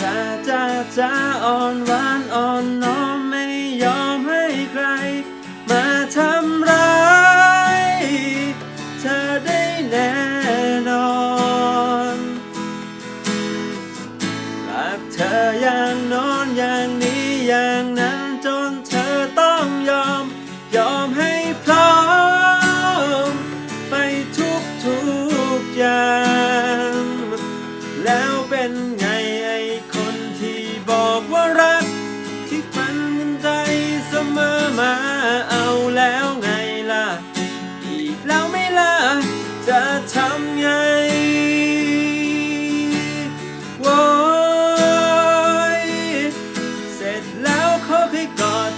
จาจาอ่อนหวานอ่อนน้อมไม่ยอมให้ใคร มาทำร้ายเธอได้แน่นอนรักเธออย่างนอนอย่างนี้อย่างนั้นจนเธอต้องยอม ยอมให้พร้อม ไปทุกทุกอย่าง แล้วเป็น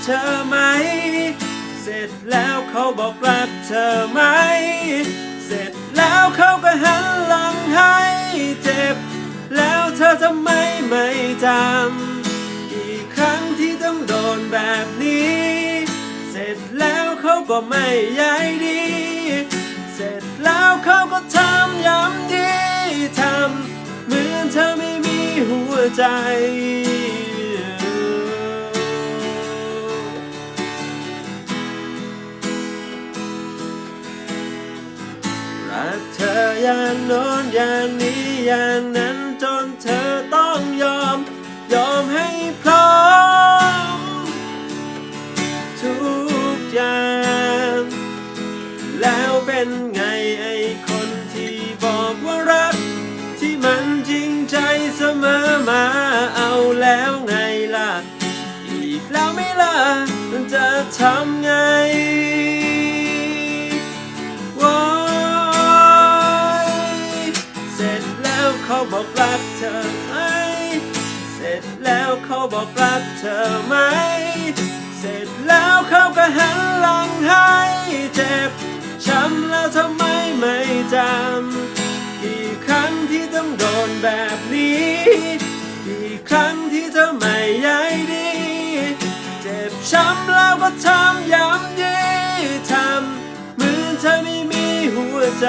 ธอไหม เสร็จแล้วเขาบอกรักเธอไหม เสร็จแล้วเขาก็หันหลังให้เจ็บ แล้วเธอทำไมไม่จำกี่ครั้งที่ต้องโดนแบบนี้ เสร็จแล้วเขาก็ไม่ใยดี เสร็จแล้วเขาก็ทำย้ำดีทำเหมือนเธอไม่มีหัวใจ กเธออย่างโน้นอย่างนี้อย่างนั้นจนเธอต้องยอม ยอมให้พร้อม ทุกอย่าง แล้วเป็นไงไอ้คนที่บอกว่ารัก ที่มันจริงใจเสมอมาเอาแล้วไงล่ะ อีกแล้วไม่ล่ะมันจะทำไง บอกรักเธอไหม เสร็จแล้วเขาบอกรักเธอไหม เสร็จแล้วเขาก็หันหลังให้เจ็บช้ำแล้วทำไมไม่จำกี่ครั้งที่ต้องโดนแบบนี้กี่ครั้งที่เธอไม่ใยดี เจ็บช้ำแล้วก็ทำย้ำยีทำเหมือนเธอไม่มีหัวใจ